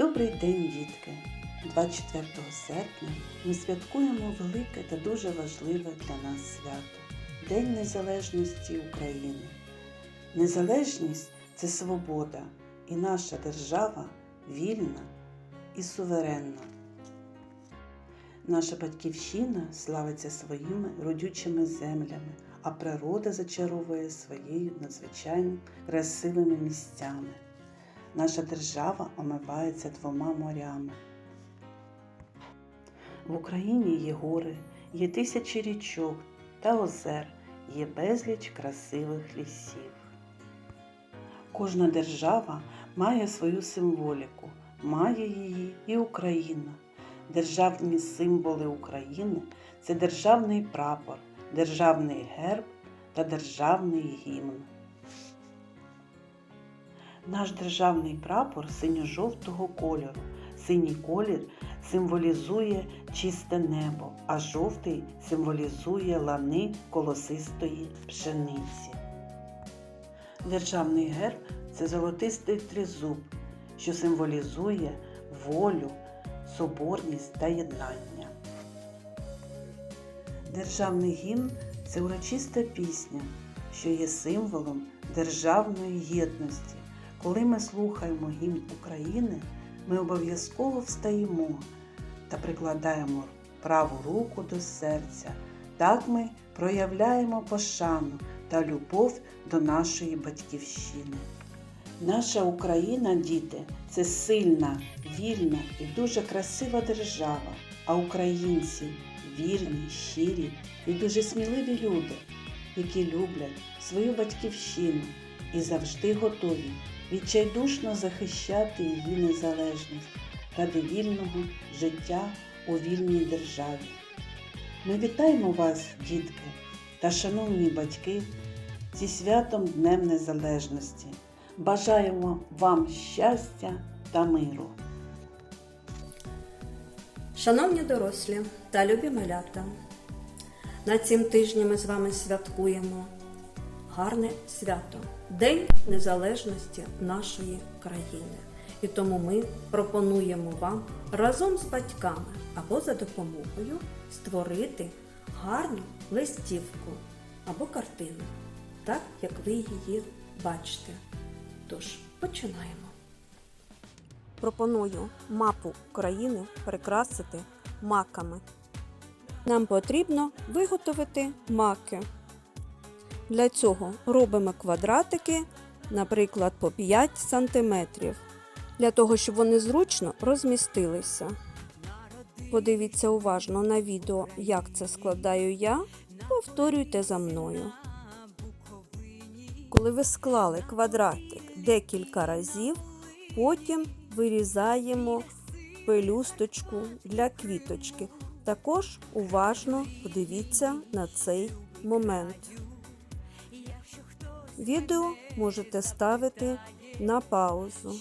Добрий день, дітки! 24 серпня ми святкуємо велике та дуже важливе для нас свято День Незалежності України. Незалежність це свобода, і наша держава вільна і суверенна. Наша батьківщина славиться своїми родючими землями, а природа зачаровує своєю надзвичайно красивими місцями. Наша держава омивається двома морями. В Україні є гори, є тисячі річок та озер, є безліч красивих лісів. Кожна держава має свою символіку, має її і Україна. Державні символи України це державний прапор, державний герб та державний гімн. Наш державний прапор синьо-жовтого кольору. Синій колір символізує чисте небо, а жовтий символізує лани колосистої пшениці. Державний герб це золотистий тризуб, що символізує волю, соборність та єднання. Державний гімн це урочиста пісня, що є символом державної єдності. Коли ми слухаємо гімн України, ми обов'язково встаємо та прикладаємо праву руку до серця. Так ми проявляємо пошану та любов до нашої батьківщини. Наша Україна, діти, це сильна, вільна і дуже красива держава, а українці вірні, щирі і дуже сміливі люди, які люблять свою батьківщину і завжди готові відчайдушно захищати її незалежність ради вільного життя у вільній державі. Ми вітаємо вас, дітки та шановні батьки, зі святом Днем Незалежності. Бажаємо вам щастя та миру. Шановні дорослі та любі малята, на цім тижні ми з вами святкуємо гарне свято День Незалежності нашої країни. І тому ми пропонуємо вам разом з батьками або за допомогою створити гарну листівку або картину, так як ви її бачите. Тож починаємо. Пропоную мапу України прикрасити маками. Нам потрібно виготовити маки. Для цього робимо квадратики, наприклад, по 5 см, для того, щоб вони зручно розмістилися. Подивіться уважно на відео, як це складаю я. Повторюйте за мною. Коли ви склали квадратик декілька разів, потім вирізаємо пелюсточку для квіточки. Також уважно подивіться на цей момент. Відео можете ставити на паузу.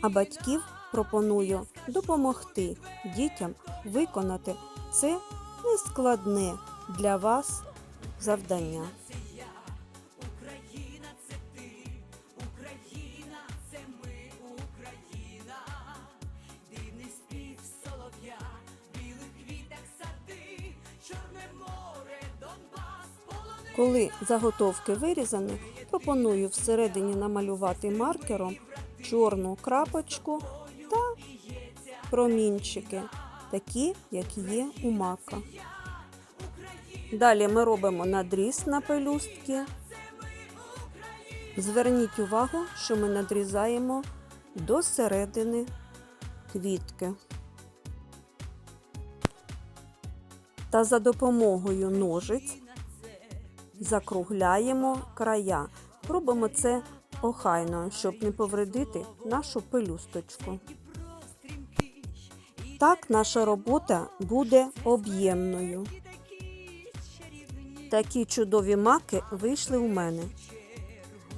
А батьків пропоную допомогти дітям виконати це нескладне для вас завдання. Коли заготовки вирізані, пропоную всередині намалювати маркером чорну крапочку та промінчики, такі, як є у мака. Далі ми робимо надріз на пелюстки. Зверніть увагу, що ми надрізаємо до середини квітки. Та за допомогою ножиць закругляємо края. Робимо це охайно, щоб не повредити нашу пелюсточку. Так наша робота буде об'ємною. Такі чудові маки вийшли у мене.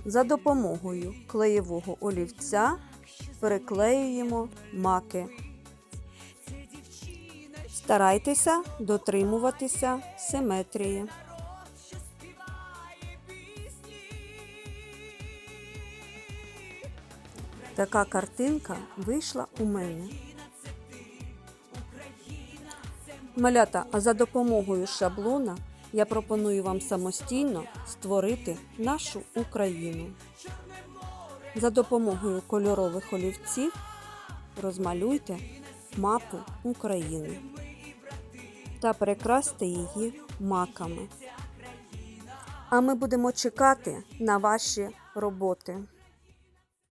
За допомогою клеєвого олівця переклеюємо маки. Старайтеся дотримуватися симетрії. Така картинка вийшла у мене. Малята, а за допомогою шаблона я пропоную вам самостійно створити нашу Україну. За допомогою кольорових олівців розмалюйте мапу України та прикрасьте її маками. А ми будемо чекати на ваші роботи.